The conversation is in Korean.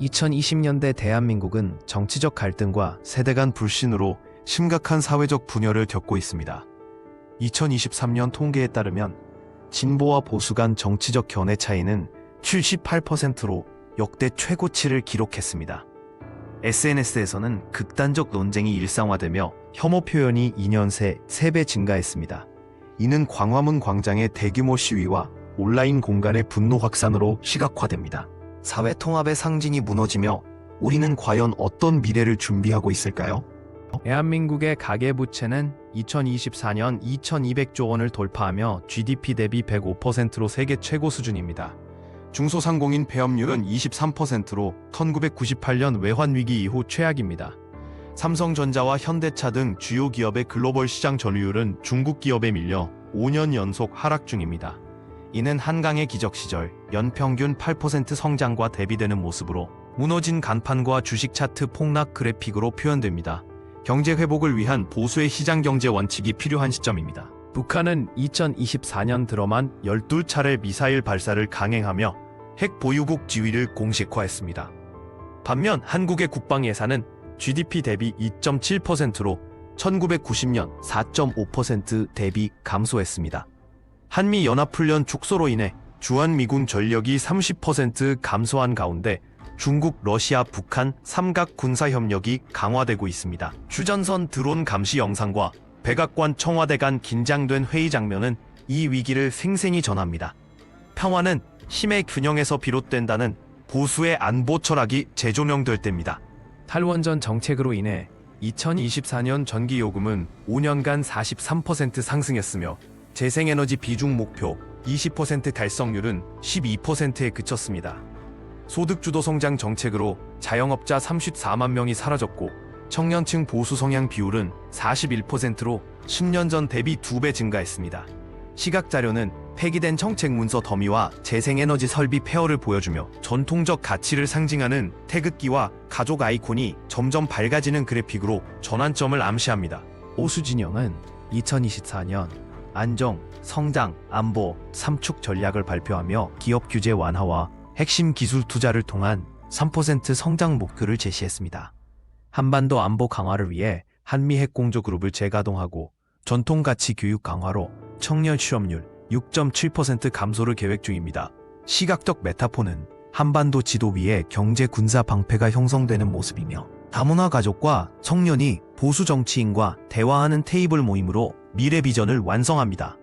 2020년대 대한민국은 정치적 갈등과 세대 간 불신으로 심각한 사회적 분열을 겪고 있습니다. 2023년 통계에 따르면 진보와 보수 간 정치적 견해 차이는 78%로 역대 최고치를 기록했습니다. SNS에서는 극단적 논쟁이 일상화되며 혐오 표현이 2년 새 3배 증가했습니다. 이는 광화문 광장의 대규모 시위와 온라인 공간의 분노 확산으로 시각화됩니다. 사회 통합의 상징이 무너지며 우리는 과연 어떤 미래를 준비하고 있을까요? 대한민국의 가계부채는 2024년 2200조 원을 돌파하며 GDP 대비 105%로 세계 최고 수준입니다. 중소상공인 폐업률은 23%로 1998년 외환위기 이후 최악입니다. 삼성전자와 현대차 등 주요 기업의 글로벌 시장 점유율은 중국 기업에 밀려 5년 연속 하락 중입니다. 이는 한강의 기적 시절 연평균 8% 성장과 대비되는 모습으로 무너진 간판과 주식 차트 폭락 그래픽으로 표현됩니다. 경제 회복을 위한 보수의 시장 경제 원칙이 필요한 시점입니다. 북한은 2024년 들어만 12차례 미사일 발사를 강행하며 핵 보유국 지위를 공식화했습니다. 반면 한국의 국방 예산은 GDP 대비 2.7%로 1990년 4.5% 대비 감소했습니다. 한미 연합훈련 축소로 인해 주한미군 전력이 30% 감소한 가운데 중국, 러시아, 북한 삼각 군사 협력이 강화되고 있습니다. 휴전선 드론 감시 영상과 백악관 청와대 간 긴장된 회의 장면은 이 위기를 생생히 전합니다. 평화는 힘의 균형에서 비롯된다는 보수의 안보 철학이 재조명될 때입니다. 탈원전 정책으로 인해 2024년 전기 요금은 5년간 43% 상승했으며 재생에너지 비중 목표 20% 달성률은 12%에 그쳤습니다. 소득주도 성장 정책으로 자영업자 34만 명이 사라졌고 청년층 보수 성향 비율은 41%로 10년 전 대비 2배 증가했습니다. 시각 자료는 폐기된 정책 문서 더미와 재생에너지 설비 폐허를 보여주며 전통적 가치를 상징하는 태극기와 가족 아이콘이 점점 밝아지는 그래픽으로 전환점을 암시합니다. 오수진영은 2024년 안정, 성장, 안보, 삼축 전략을 발표하며 기업 규제 완화와 핵심 기술 투자를 통한 3% 성장 목표를 제시했습니다. 한반도 안보 강화를 위해 한미 핵공조 그룹을 재가동하고 전통 가치 교육 강화로 청년 취업률 6.7% 감소를 계획 중입니다. 시각적 메타포는 한반도 지도 위에 경제 군사 방패가 형성되는 모습이며 다문화 가족과 청년이 보수 정치인과 대화하는 테이블 모임으로 미래 비전을 완성합니다.